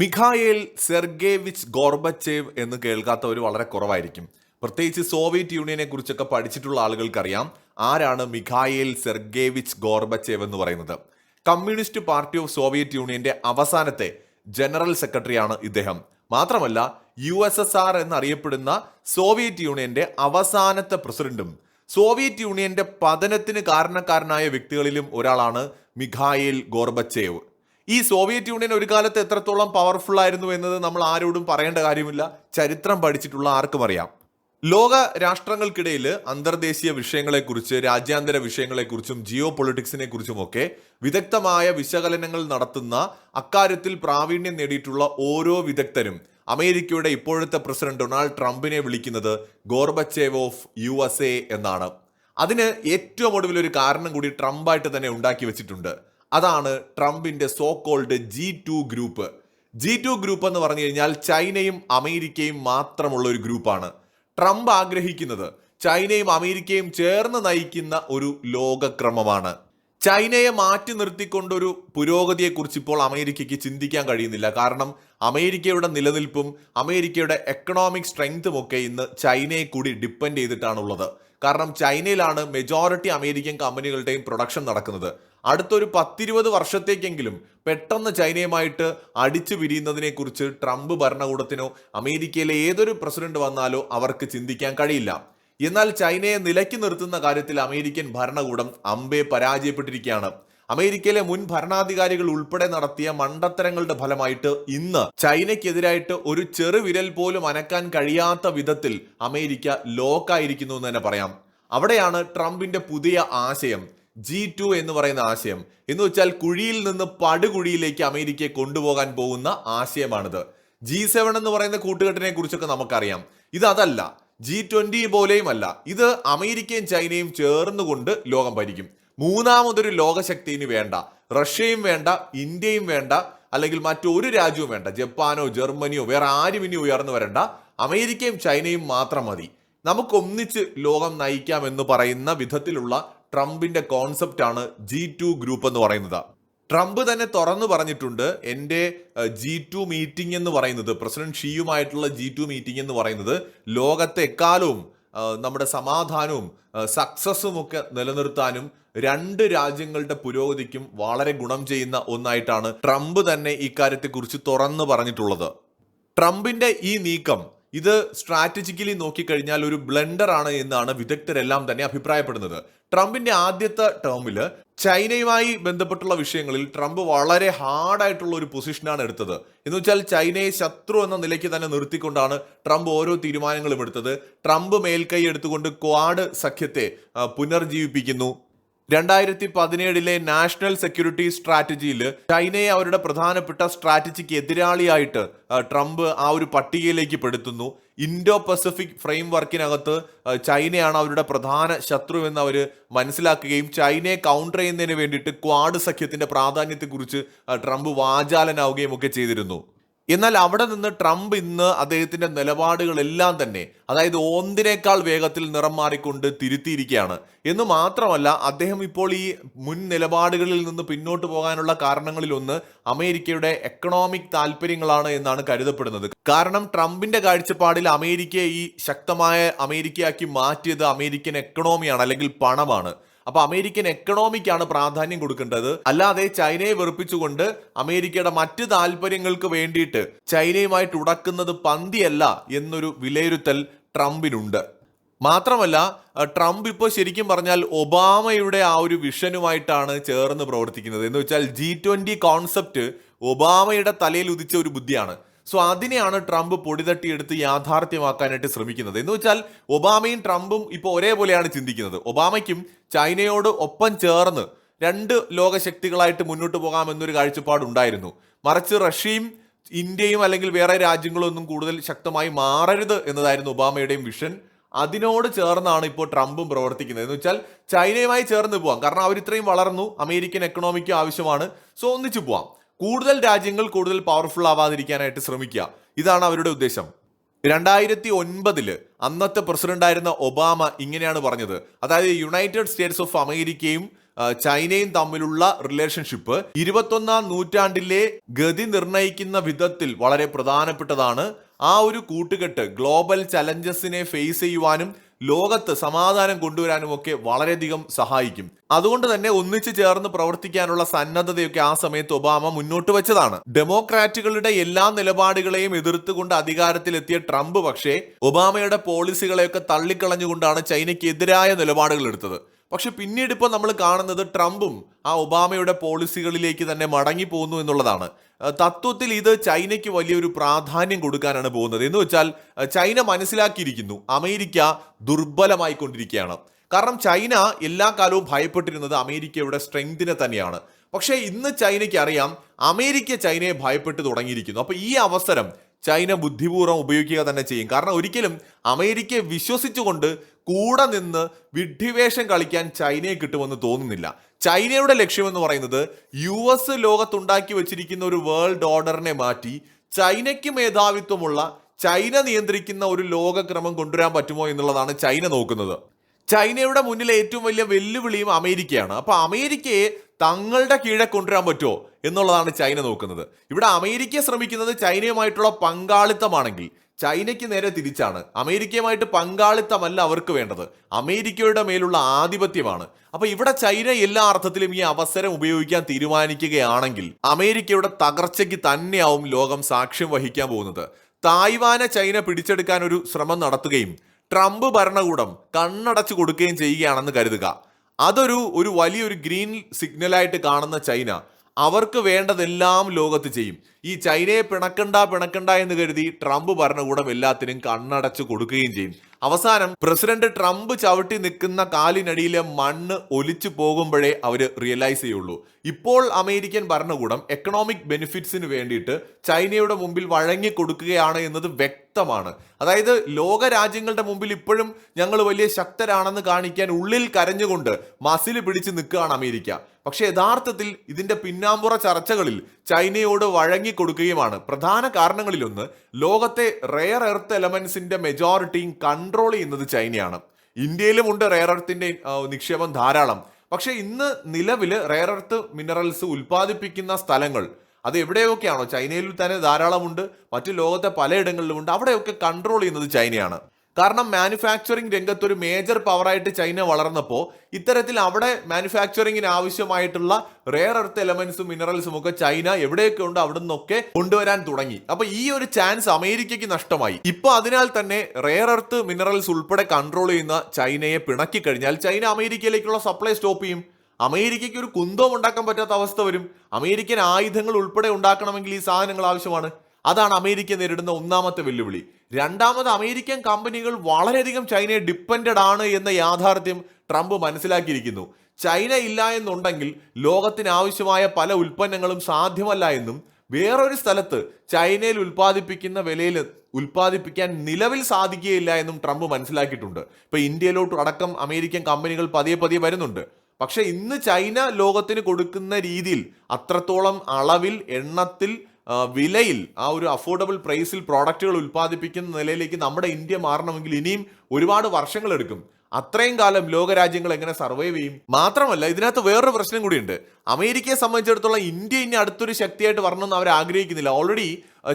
Mikhail സെർഗേവിച്ച് Gorbachev എന്ന് കേൾക്കാത്തവർ വളരെ കുറവായിരിക്കും. പ്രത്യേകിച്ച് സോവിയറ്റ് യൂണിയനെ കുറിച്ചൊക്കെ പഠിച്ചിട്ടുള്ള ആളുകൾക്കറിയാം ആരാണ് മിഖായേൽ സെർഗേവിച്ച് ഗോർബച്ചേവ് എന്ന് പറയുന്നത്. കമ്മ്യൂണിസ്റ്റ് പാർട്ടി ഓഫ് സോവിയറ്റ് യൂണിയന്റെ അവസാനത്തെ ജനറൽ സെക്രട്ടറിയാണ് ഇദ്ദേഹം. മാത്രമല്ല യു എസ് എസ് ആർ എന്നറിയപ്പെടുന്ന സോവിയറ്റ് യൂണിയന്റെ അവസാനത്തെ പ്രസിഡന്റും സോവിയറ്റ് യൂണിയന്റെ പതനത്തിന് കാരണക്കാരനായ വ്യക്തികളിലും ഒരാളാണ് മിഖായേൽ ഗോർബച്ചേവ്. ഈ സോവിയറ്റ് യൂണിയൻ ഒരു കാലത്ത് എത്രത്തോളം പവർഫുൾ ആയിരുന്നു എന്നത് നമ്മൾ ആരോടും പറയേണ്ട കാര്യമില്ല. ചരിത്രം പഠിച്ചിട്ടുള്ള ആർക്കും അറിയാം. ലോക രാഷ്ട്രങ്ങൾക്കിടയിൽ അന്തർദേശീയ വിഷയങ്ങളെക്കുറിച്ച് രാജ്യാന്തര വിഷയങ്ങളെക്കുറിച്ചും ജിയോ പൊളിറ്റിക്സിനെ കുറിച്ചുമൊക്കെ വിദഗ്ധമായ വിശകലനങ്ങൾ നടത്തുന്ന അക്കാര്യത്തിൽ പ്രാവീണ്യം നേടിയിട്ടുള്ള ഓരോ വിദഗ്ധരും അമേരിക്കയുടെ ഇപ്പോഴത്തെ പ്രസിഡന്റ് ഡൊണാൾഡ് ട്രംപിനെ വിളിക്കുന്നത് Gorbachev of U S A എന്നാണ്. അതിന് ഏറ്റവും ഒടുവിൽ ഒരു കാരണം കൂടി ട്രംപായിട്ട് തന്നെ ഉണ്ടാക്കി വെച്ചിട്ടുണ്ട്. അതാണ് ട്രംപിന്റെ so called G two group G two group എന്ന് പറഞ്ഞു കഴിഞ്ഞാൽ ചൈനയും അമേരിക്കയും മാത്രമുള്ള ഒരു ഗ്രൂപ്പാണ് ട്രംപ് ആഗ്രഹിക്കുന്നത് ചൈനയും അമേരിക്കയും ചേർന്ന് നയിക്കുന്ന ഒരു ലോകക്രമമാണ്. ചൈനയെ മാറ്റി നിർത്തിക്കൊണ്ടൊരു പുരോഗതിയെക്കുറിച്ച് ഇപ്പോൾ അമേരിക്കയ്ക്ക് ചിന്തിക്കാൻ കഴിയുന്നില്ല. കാരണം അമേരിക്കയുടെ നിലനിൽപ്പും അമേരിക്കയുടെ എക്കണോമിക് സ്ട്രെങ്തും ഒക്കെ ഇന്ന് ചൈനയെ കൂടി ഡിപ്പെൻഡ് ചെയ്തിട്ടാണുള്ളത്. കാരണം ചൈനയിലാണ് മെജോറിറ്റി അമേരിക്കൻ കമ്പനികളുടെയും പ്രൊഡക്ഷൻ നടക്കുന്നത്. അടുത്തൊരു പത്തിരുപത് വർഷത്തേക്കെങ്കിലും പെട്ടെന്ന് ചൈനയുമായിട്ട് അടിച്ചു പിരിയുന്നതിനെ കുറിച്ച് ട്രംപ് ഭരണകൂടത്തിനോ അമേരിക്കയിലെ ഏതൊരു പ്രസിഡന്റ് വന്നാലോ അവർക്ക് ചിന്തിക്കാൻ കഴിയില്ല. എന്നാൽ ചൈനയെ നിലയ്ക്ക് നിർത്തുന്ന കാര്യത്തിൽ അമേരിക്കൻ ഭരണകൂടം അമ്പെ പരാജയപ്പെട്ടിരിക്കുകയാണ്. അമേരിക്കയിലെ മുൻ ഭരണാധികാരികൾ ഉൾപ്പെടെ നടത്തിയ മണ്ടത്തരങ്ങളുടെ ഫലമായിട്ട് ഇന്ന് ചൈനയ്ക്കെതിരായിട്ട് ഒരു ചെറുവിരൽ പോലും അനക്കാൻ കഴിയാത്ത വിധത്തിൽ അമേരിക്ക ലോക്കായിരിക്കുന്നു എന്ന് തന്നെ പറയാം. അവിടെയാണ് ട്രംപിന്റെ പുതിയ ആശയം. ജി ടു എന്ന് പറയുന്ന ആശയം. എന്ന് വെച്ചാൽ കുഴിയിൽ നിന്ന് പടുകുഴിയിലേക്ക് അമേരിക്കയെ കൊണ്ടുപോകാൻ പോകുന്ന ആശയമാണിത്. ജി സെവൻ എന്ന് പറയുന്ന കൂട്ടുകെട്ടിനെ കുറിച്ചൊക്കെ നമുക്കറിയാം. ഇത് അതല്ല. ജി ട്വന്റി പോലെയും അല്ല ഇത് അമേരിക്കയും ചൈനയും ചേർന്നുകൊണ്ട് ലോകം ഭരിക്കും. മൂന്നാമതൊരു ലോകശക്തിന് വേണ്ട. റഷ്യയും വേണ്ട ഇന്ത്യയും വേണ്ട അല്ലെങ്കിൽ മറ്റൊരു രാജ്യവും വേണ്ട. ജപ്പാനോ ജർമ്മനിയോ വേറെ ആരും ഇനി ഉയർന്നു വരണ്ട. അമേരിക്കയും ചൈനയും മാത്രം മതി. നമുക്കൊന്നിച്ച് ലോകം നയിക്കാം എന്ന് പറയുന്ന വിധത്തിലുള്ള ട്രംപിന്റെ കോൺസെപ്റ്റ് ആണ് ജി ടു ഗ്രൂപ്പ് എന്ന് പറയുന്നത്. ട്രംപ് തന്നെ തുറന്നു പറഞ്ഞിട്ടുണ്ട് എന്റെ ജി ടു മീറ്റിംഗ് എന്ന് പറയുന്നത് പ്രസിഡന്റ് ഷിയുമായിട്ടുള്ള ജി ടു മീറ്റിംഗ് എന്ന് പറയുന്നത് ലോകത്തെ എക്കാലവും നമ്മുടെ സമാധാനവും സക്സസും ഒക്കെ നിലനിർത്താനും രണ്ട് രാജ്യങ്ങളുടെ പുരോഗതിക്കും വളരെ ഗുണം ചെയ്യുന്ന ഒന്നായിട്ടാണ് ട്രംപ് തന്നെ ഇക്കാര്യത്തെക്കുറിച്ച് തുറന്നു പറഞ്ഞിട്ടുള്ളത്. ട്രംപിന്റെ ഈ നീക്കം ഇത് സ്ട്രാറ്റജിക്കലി നോക്കിക്കഴിഞ്ഞാൽ ഒരു ബ്ലണ്ടർ ആണ് എന്നാണ് വിദഗ്ധരെല്ലാം തന്നെ അഭിപ്രായപ്പെടുന്നത്. ട്രംപിന്റെ ആദ്യത്തെ ടേമിൽ ചൈനയുമായി ബന്ധപ്പെട്ടുള്ള വിഷയങ്ങളിൽ ട്രംപ് വളരെ ഹാർഡായിട്ടുള്ള ഒരു പൊസിഷനാണ് എടുത്തത്. എന്ന് വെച്ചാൽ ചൈനയെ ശത്രു എന്ന നിലയ്ക്ക് തന്നെ നിർത്തിക്കൊണ്ടാണ് ട്രംപ് ഓരോ തീരുമാനങ്ങളും എടുത്തത്. ട്രംപ് മേൽക്കൈ എടുത്തുകൊണ്ട് ക്വാഡ് സഖ്യത്തെ പുനർജീവിപ്പിക്കുന്നു. രണ്ടായിരത്തി പതിനേഴിലെ നാഷണൽ സെക്യൂരിറ്റി സ്ട്രാറ്റജിയിൽ ചൈനയെ അവരുടെ പ്രധാനപ്പെട്ട സ്ട്രാറ്റജിക്ക് എതിരാളിയായിട്ട് ട്രംപ് ആ ഒരു പട്ടികയിലേക്ക് പെടുത്തുന്നു. ഇൻഡോ പസഫിക് ഫ്രെയിം വർക്കിനകത്ത് ചൈനയാണ് അവരുടെ പ്രധാന ശത്രു എന്ന് അവർ മനസ്സിലാക്കുകയും ചൈനയെ കൗണ്ടർ ചെയ്യുന്നതിന് വേണ്ടിയിട്ട് ക്വാഡ് സഖ്യത്തിന്റെ പ്രാധാന്യത്തെക്കുറിച്ച് ട്രംപ് വാചാലനാവുകയും ഒക്കെ ചെയ്തിരുന്നു. എന്നാൽ അവിടെ നിന്ന് ട്രംപ് ഇന്ന് അദ്ദേഹത്തിന്റെ നിലപാടുകളെല്ലാം തന്നെ അതായത് ഓന്തിനേക്കാൾ വേഗത്തിൽ നിറം മാറിക്കൊണ്ട് തിരുത്തിയിരിക്കുകയാണ്. എന്ന് മാത്രമല്ല അദ്ദേഹം ഇപ്പോൾ ഈ മുൻ നിലപാടുകളിൽ നിന്ന് പിന്നോട്ട് പോകാനുള്ള കാരണങ്ങളിലൊന്ന് അമേരിക്കയുടെ എക്കണോമിക് താല്പര്യങ്ങളാണ് എന്നാണ് കരുതപ്പെടുന്നത്. കാരണം ട്രംപിന്റെ കാഴ്ചപ്പാടിൽ അമേരിക്കയെ ഈ ശക്തമായ അമേരിക്കയാക്കി മാറ്റിയത് അമേരിക്കൻ എക്കണോമിയാണ് അല്ലെങ്കിൽ പണമാണ്. അപ്പൊ അമേരിക്കൻ എക്കണോമിക്കാണ് പ്രാധാന്യം കൊടുക്കേണ്ടത്. അല്ലാതെ ചൈനയെ വെറുപ്പിച്ചുകൊണ്ട് അമേരിക്കയുടെ മറ്റ് താല്പര്യങ്ങൾക്ക് വേണ്ടിയിട്ട് ചൈനയുമായിട്ട് ഉടക്കുന്നത് പന്തിയല്ല എന്നൊരു വിലയിരുത്തൽ ട്രംപിനുണ്ട്. മാത്രമല്ല ട്രംപ് ഇപ്പോൾ ശരിക്കും പറഞ്ഞാൽ ഒബാമയുടെ ആ ഒരു വിഷനുമായിട്ടാണ് ചേർന്ന് പ്രവർത്തിക്കുന്നത്. എന്ന് വെച്ചാൽ ജി ട്വന്റി കോൺസെപ്റ്റ് ഒബാമയുടെ തലയിൽ ഉദിച്ച ഒരു ബുദ്ധിയാണ്. സോ അതിനെയാണ് ട്രംപ് പൊടിതട്ടിയെടുത്ത് യാഥാർത്ഥ്യമാക്കാനായിട്ട് ശ്രമിക്കുന്നത്. എന്ന് വെച്ചാൽ ഒബാമയും ട്രംപും ഇപ്പോൾ ഒരേപോലെയാണ് ചിന്തിക്കുന്നത്. ഒബാമയ്ക്കും ചൈനയോട് ഒപ്പം ചേർന്ന് രണ്ട് ലോകശക്തികളായിട്ട് മുന്നോട്ട് പോകാമെന്നൊരു കാഴ്ചപ്പാടുണ്ടായിരുന്നു മറിച്ച് റഷ്യയും ഇന്ത്യയും അല്ലെങ്കിൽ വേറെ രാജ്യങ്ങളും ഒന്നും കൂടുതൽ ശക്തമായി മാറരുത് എന്നതായിരുന്നു ഒബാമയുടെയും വിഷൻ. അതിനോട് ചേർന്നാണ് ഇപ്പോൾ ട്രംപും പ്രവർത്തിക്കുന്നത്. എന്ന് വെച്ചാൽ ചൈനയുമായി ചേർന്ന് പോവാം. കാരണം അവരിത്രയും വളർന്നു അമേരിക്കൻ എക്കണോമിക്ക് ആവശ്യമാണ്. സോ ഒന്നിച്ചു പോവാം. കൂടുതൽ രാജ്യങ്ങൾ കൂടുതൽ പവർഫുൾ ആവാതിരിക്കാനായിട്ട് ശ്രമിക്കുക. ഇതാണ് അവരുടെ ഉദ്ദേശം. രണ്ടായിരത്തി ഒൻപതിൽ അന്നത്തെ പ്രസിഡന്റായിരുന്ന ഒബാമ ഇങ്ങനെയാണ് പറഞ്ഞത്. അതായത് യുണൈറ്റഡ് സ്റ്റേറ്റ്സ് ഓഫ് അമേരിക്കയും ചൈനയും തമ്മിലുള്ള റിലേഷൻഷിപ്പ് ഇരുപത്തൊന്നാം നൂറ്റാണ്ടിലെ ഗതി നിർണയിക്കുന്ന വിധത്തിൽ വളരെ പ്രധാനപ്പെട്ടതാണ്. ആ ഒരു കൂട്ടുകെട്ട് ഗ്ലോബൽ ചലഞ്ചസിനെ ഫേസ് ചെയ്യുവാനും ലോകത്ത് സമാധാനം കൊണ്ടുവരാനും ഒക്കെ വളരെയധികം സഹായിക്കും. അതുകൊണ്ട് തന്നെ ഒന്നിച്ചു ചേർന്ന് പ്രവർത്തിക്കാനുള്ള സന്നദ്ധതയൊക്കെ ആ സമയത്ത് ഒബാമ മുന്നോട്ട് വെച്ചതാണ്. ഡെമോക്രാറ്റുകളുടെ എല്ലാ നിലപാടുകളെയും എതിർത്തുകൊണ്ട് അധികാരത്തിലെത്തിയ ട്രംപ് പക്ഷേ ഒബാമയുടെ പോളിസികളെയൊക്കെ തള്ളിക്കളഞ്ഞുകൊണ്ടാണ് ചൈനയ്ക്കെതിരായ നിലപാടുകൾ എടുത്തത്. പക്ഷെ പിന്നീട് ഇപ്പോൾ നമ്മൾ കാണുന്നത് ട്രംപും ആ ഒബാമയുടെ പോളിസികളിലേക്ക് തന്നെ മടങ്ങി പോകുന്നു എന്നുള്ളതാണ് തത്വത്തിൽ ഇത് ചൈനയ്ക്ക് വലിയൊരു പ്രാധാന്യം കൊടുക്കാനാണ് പോകുന്നത്. എന്ന് വെച്ചാൽ ചൈന മനസ്സിലാക്കിയിരിക്കുന്നു. അമേരിക്ക ദുർബലമായിക്കൊണ്ടിരിക്കുകയാണ്. കാരണം ചൈന എല്ലാ കാലവും ഭയപ്പെട്ടിരുന്നത് അമേരിക്കയുടെ സ്ട്രെങ്തിനെ തന്നെയാണ്. പക്ഷേ ഇന്ന് ചൈനയ്ക്ക് അറിയാം അമേരിക്ക ചൈനയെ ഭയപ്പെട്ട് തുടങ്ങിയിരിക്കുന്നു. അപ്പോൾ ഈ അവസരം ചൈന ബുദ്ധിപൂർവം ഉപയോഗിക്കുക തന്നെ ചെയ്യും. കാരണം ഒരിക്കലും അമേരിക്കയെ വിശ്വസിച്ചുകൊണ്ട് കൂടെ നിന്ന് വിഡ്ഢിവേഷം കളിക്കാൻ ചൈനയെ കിട്ടുമെന്ന് തോന്നുന്നില്ല. ചൈനയുടെ ലക്ഷ്യമെന്ന് പറയുന്നത് യു എസ് ലോകത്തുണ്ടാക്കി വെച്ചിരിക്കുന്ന ഒരു വേൾഡ് ഓർഡറിനെ മാറ്റി ചൈനയ്ക്ക് മേധാവിത്വമുള്ള ചൈന നിയന്ത്രിക്കുന്ന ഒരു ലോകക്രമം കൊണ്ടുവരാൻ പറ്റുമോ എന്നുള്ളതാണ് ചൈന നോക്കുന്നത്. ചൈനയുടെ മുന്നിലെ ഏറ്റവും വലിയ വെല്ലുവിളിയും അമേരിക്കയാണ്. അപ്പൊ അമേരിക്കയെ തങ്ങളുടെ കീഴെ കൊണ്ടുവരാൻ പറ്റുമോ എന്നുള്ളതാണ് ചൈന നോക്കുന്നത്. ഇവിടെ അമേരിക്ക ശ്രമിക്കുന്നത് ചൈനയുമായിട്ടുള്ള പങ്കാളിത്തമാണെങ്കിൽ ചൈനയ്ക്ക് നേരെ തിരിച്ചാണ്. അമേരിക്കയുമായിട്ട് പങ്കാളിത്തമല്ല അവർക്ക് വേണ്ടത്. അമേരിക്കയുടെ മേലുള്ള ആധിപത്യമാണ്. അപ്പൊ ഇവിടെ ചൈന എല്ലാ അർത്ഥത്തിലും ഈ അവസരം ഉപയോഗിക്കാൻ തീരുമാനിക്കുകയാണെങ്കിൽ അമേരിക്കയുടെ തകർച്ചയ്ക്ക് തന്നെയാവും ലോകം സാക്ഷ്യം വഹിക്കാൻ പോകുന്നത്. തായ്വാനെ ചൈന പിടിച്ചെടുക്കാൻ ഒരു ശ്രമം നടത്തുകയും ട്രംപ് ഭരണകൂടം കണ്ണടച്ചു കൊടുക്കുകയും ചെയ്യുകയാണെന്ന് കരുതുക. അതൊരു ഒരു വലിയൊരു ഗ്രീൻ സിഗ്നലായിട്ട് കാണുന്ന ചൈന. അവർക്ക് വേണ്ടതെല്ലാം ലോകത്ത് ചെയ്യും. ഈ ചൈനയെ പിണക്കണ്ട പിണക്കണ്ട എന്ന് കരുതി ട്രംപ് ഭരണകൂടം എല്ലാത്തിനും കണ്ണടച്ചു കൊടുക്കുകയും ചെയ്യും. അവസാനം പ്രസിഡന്റ് ട്രംപ് ചവിട്ടി നിൽക്കുന്ന കാലിനടിയിലെ മണ്ണ് ഒലിച്ചു പോകുമ്പോഴേ അവർ റിയലൈസ് ചെയ്യുള്ളൂ. ഇപ്പോൾ അമേരിക്കൻ ഭരണകൂടം എക്കണോമിക് ബെനിഫിറ്റ്സിന് വേണ്ടിയിട്ട് ചൈനയുടെ മുമ്പിൽ വഴങ്ങി കൊടുക്കുകയാണ് എന്നത് വ്യക്തമാണ്. അതായത് ലോക രാജ്യങ്ങളുടെ മുമ്പിൽ ഇപ്പോഴും ഞങ്ങൾ വലിയ ശക്തരാണെന്ന് കാണിക്കാൻ ഉള്ളിൽ കരഞ്ഞുകൊണ്ട് മസിൽ പിടിച്ച് നിൽക്കുകയാണ് അമേരിക്ക. പക്ഷേ യഥാർത്ഥത്തിൽ ഇതിന്റെ പിന്നാമ്പുറ ചർച്ചകളിൽ ചൈനയോട് വഴങ്ങി കൊടുക്കുകയുമാണ് പ്രധാന കാരണങ്ങളിലൊന്ന് ലോകത്തെ റെയർ എർത്ത് എലമെന്റ്സിന്റെ മെജോറിറ്റിയും കൺട്രോൾ ചെയ്യുന്നത് ചൈനയാണ്. ഇന്ത്യയിലും ഉണ്ട് റെയർ എർത്തിന്റെ നിക്ഷേപം ധാരാളം. പക്ഷെ ഇന്ന് നിലവിൽ റെയർ എർത്ത് മിനറൽസ് ഉൽപ്പാദിപ്പിക്കുന്ന സ്ഥലങ്ങൾ അത് എവിടെയൊക്കെയാണോ? ചൈനയിൽ തന്നെ ധാരാളമുണ്ട്. മറ്റു ലോകത്തെ പലയിടങ്ങളിലുമുണ്ട്. അവിടെയൊക്കെ കൺട്രോൾ ചെയ്യുന്നത് ചൈനയാണ്. കാരണം മാനുഫാക്ചറിങ് രംഗത്ത് ഒരു മേജർ പവറായിട്ട് ചൈന വളർന്നപ്പോൾ ഇത്തരത്തിൽ അവിടെ മാനുഫാക്ചറിങ്ങിന് ആവശ്യമായിട്ടുള്ള റെയർ എർത്ത് എലമെന്റ്സും മിനറൽസും ഒക്കെ ചൈന എവിടെയൊക്കെ ഉണ്ട് അവിടെ നിന്നൊക്കെ കൊണ്ടുവരാൻ തുടങ്ങി. അപ്പൊ ഈ ഒരു ചാൻസ് അമേരിക്കയ്ക്ക് നഷ്ടമായി. ഇപ്പൊ അതിനാൽ തന്നെ റെയർ എർത്ത് മിനറൽസ് ഉൾപ്പെടെ കൺട്രോൾ ചെയ്യുന്ന ചൈനയെ പിണക്കി കഴിഞ്ഞാൽ ചൈന അമേരിക്കയിലേക്കുള്ള സപ്ലൈ സ്റ്റോപ്പ് ചെയ്യും. അമേരിക്കയ്ക്ക് ഒരു കുന്തവും ഉണ്ടാക്കാൻ പറ്റാത്ത അവസ്ഥ വരും. അമേരിക്കൻ ആയുധങ്ങൾ ഉൾപ്പെടെ ഉണ്ടാക്കണമെങ്കിൽ ഈ സാധനങ്ങൾ ആവശ്യമാണ്. അതാണ് അമേരിക്ക നേരിടുന്ന ഒന്നാമത്തെ വെല്ലുവിളി. രണ്ടാമത് അമേരിക്കൻ കമ്പനികൾ വളരെയധികം ചൈനയെ ഡിപ്പെൻഡഡ് ആണ് എന്ന യാഥാർത്ഥ്യം ട്രംപ് മനസ്സിലാക്കിയിരിക്കുന്നു. ചൈന ഇല്ല എന്നുണ്ടെങ്കിൽ ലോകത്തിന് ആവശ്യമായ പല ഉൽപ്പന്നങ്ങളും സാധ്യമല്ല എന്നും വേറൊരു സ്ഥലത്ത് ചൈനയിൽ ഉൽപ്പാദിപ്പിക്കുന്ന വിലയിൽ ഉൽപ്പാദിപ്പിക്കാൻ നിലവിൽ സാധിക്കുകയില്ല എന്നും ട്രംപ് മനസ്സിലാക്കിയിട്ടുണ്ട്. ഇപ്പൊ ഇന്ത്യയിലോട്ട് അടക്കം അമേരിക്കൻ കമ്പനികൾ പതിയെ പതിയെ വരുന്നുണ്ട്. പക്ഷെ ഇന്ന് ചൈന ലോകത്തിന് കൊടുക്കുന്ന രീതിയിൽ അത്രത്തോളം അളവിൽ എണ്ണത്തിൽ വിലയിൽ ആ ഒരു അഫോർഡബിൾ പ്രൈസിൽ പ്രോഡക്റ്റുകൾ ഉൽപ്പാദിപ്പിക്കുന്ന നിലയിലേക്ക് നമ്മുടെ ഇന്ത്യ മാറണമെങ്കിൽ ഇനിയും ഒരുപാട് വർഷങ്ങൾ എടുക്കും. അത്രയും കാലം ലോകരാജ്യങ്ങൾ എങ്ങനെ സർവൈവ് ചെയ്യും? മാത്രമല്ല ഇതിനകത്ത് വേറൊരു പ്രശ്നം കൂടിയുണ്ട്. അമേരിക്കയെ സംബന്ധിച്ചിടത്തോളം ഇന്ത്യ ഇനി അടുത്തൊരു ശക്തിയായിട്ട് വരണമെന്ന് അവർ ആഗ്രഹിക്കുന്നില്ല. ഓൾറെഡി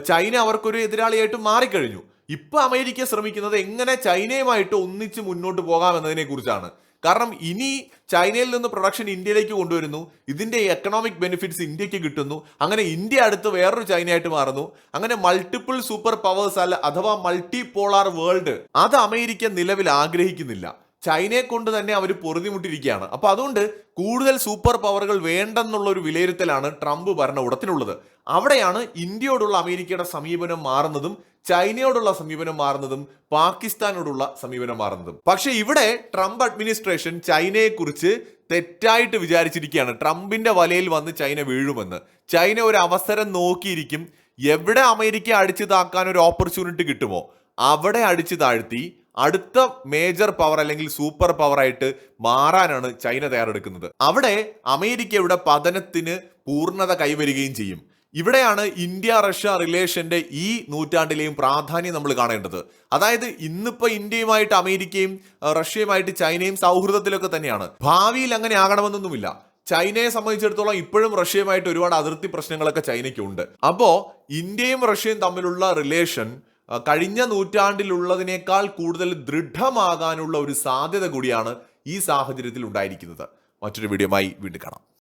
ചൈന അവർക്കൊരു എതിരാളിയായിട്ട് മാറിക്കഴിഞ്ഞു. ഇപ്പൊ അമേരിക്ക ശ്രമിക്കുന്നത് എങ്ങനെ ചൈനയുമായിട്ട് ഒന്നിച്ച് മുന്നോട്ട് പോകാം എന്നതിനെ കുറിച്ചാണ് കാരണം ഇനി ചൈനയിൽ നിന്ന് പ്രൊഡക്ഷൻ ഇന്ത്യയിലേക്ക് കൊണ്ടുവരുന്നു. ഇതിന്റെ എക്കണോമിക് ബെനിഫിറ്റ്സ് ഇന്ത്യയ്ക്ക് കിട്ടുന്നു. അങ്ങനെ ഇന്ത്യ അടുത്ത് വേറൊരു ചൈനയായിട്ട് മാറുന്നു. അങ്ങനെ മൾട്ടിപ്പിൾ സൂപ്പർ പവേഴ്സ് അല്ല അഥവാ മൾട്ടി പോളാർ വേൾഡ് അത് അമേരിക്ക നിലവിൽ ആഗ്രഹിക്കുന്നില്ല. ചൈനയെ കൊണ്ട് തന്നെ അവർ പൊറുതിമുട്ടിരിക്കുകയാണ് അപ്പൊ അതുകൊണ്ട് കൂടുതൽ സൂപ്പർ പവറുകൾ വേണ്ടെന്നുള്ള ഒരു വിലയിരുത്തലാണ് ട്രംപ് ഭരണകൂടത്തിനുള്ളത്. അവിടെയാണ് ഇന്ത്യയോടുള്ള അമേരിക്കയുടെ സമീപനം മാറുന്നതും ചൈനയോടുള്ള സമീപനം മാറുന്നതും പാകിസ്ഥാനോടുള്ള സമീപനം മാറുന്നതും. പക്ഷേ ഇവിടെ ട്രംപ് അഡ്മിനിസ്ട്രേഷൻ ചൈനയെ കുറിച്ച് തെറ്റായിട്ട് വിചാരിച്ചിരിക്കുകയാണ്. ട്രംപിന്റെ വലയിൽ വന്ന് ചൈന വീഴുമെന്ന്. ചൈന ഒരു അവസരം നോക്കിയിരിക്കും. എവിടെ അമേരിക്ക അടിച്ചു താക്കാൻ ഒരു ഓപ്പർച്യൂണിറ്റി കിട്ടുമോ? അവിടെ അടിച്ചു താഴ്ത്തി അടുത്ത മേജർ പവർ അല്ലെങ്കിൽ സൂപ്പർ പവർ ആയിട്ട് മാറാനാണ് ചൈന തയ്യാറെടുക്കുന്നത്. അവിടെ അമേരിക്കയുടെ പതനത്തിന് പൂർണത കൈവരികയും ചെയ്യും. ഇവിടെയാണ് ഇന്ത്യ റഷ്യ റിലേഷന്റെ ഈ നൂറ്റാണ്ടിലെയും പ്രാധാന്യം നമ്മൾ കാണേണ്ടത്. അതായത് ഇന്നിപ്പോ ഇന്ത്യയുമായിട്ട് അമേരിക്കയും റഷ്യയുമായിട്ട് ചൈനയും സൗഹൃദത്തിലൊക്കെ തന്നെയാണ്. ഭാവിയിൽ അങ്ങനെ ആകണമെന്നൊന്നുമില്ല. ചൈനയെ സംബന്ധിച്ചിടത്തോളം ഇപ്പോഴും റഷ്യയുമായിട്ട് ഒരുപാട് അതിർത്തി പ്രശ്നങ്ങളൊക്കെ ചൈനയ്ക്കുണ്ട്. അപ്പോൾ ഇന്ത്യയും റഷ്യയും തമ്മിലുള്ള റിലേഷൻ കഴിഞ്ഞ നൂറ്റാണ്ടിലുള്ളതിനേക്കാൾ കൂടുതൽ ദൃഢമാകാനുള്ള ഒരു സാധ്യത കൂടിയാണ് ഈ സാഹചര്യത്തിൽ ഉണ്ടായിരിക്കുന്നത്. മറ്റൊരു വീഡിയോയുമായി വീണ്ടും കാണാം.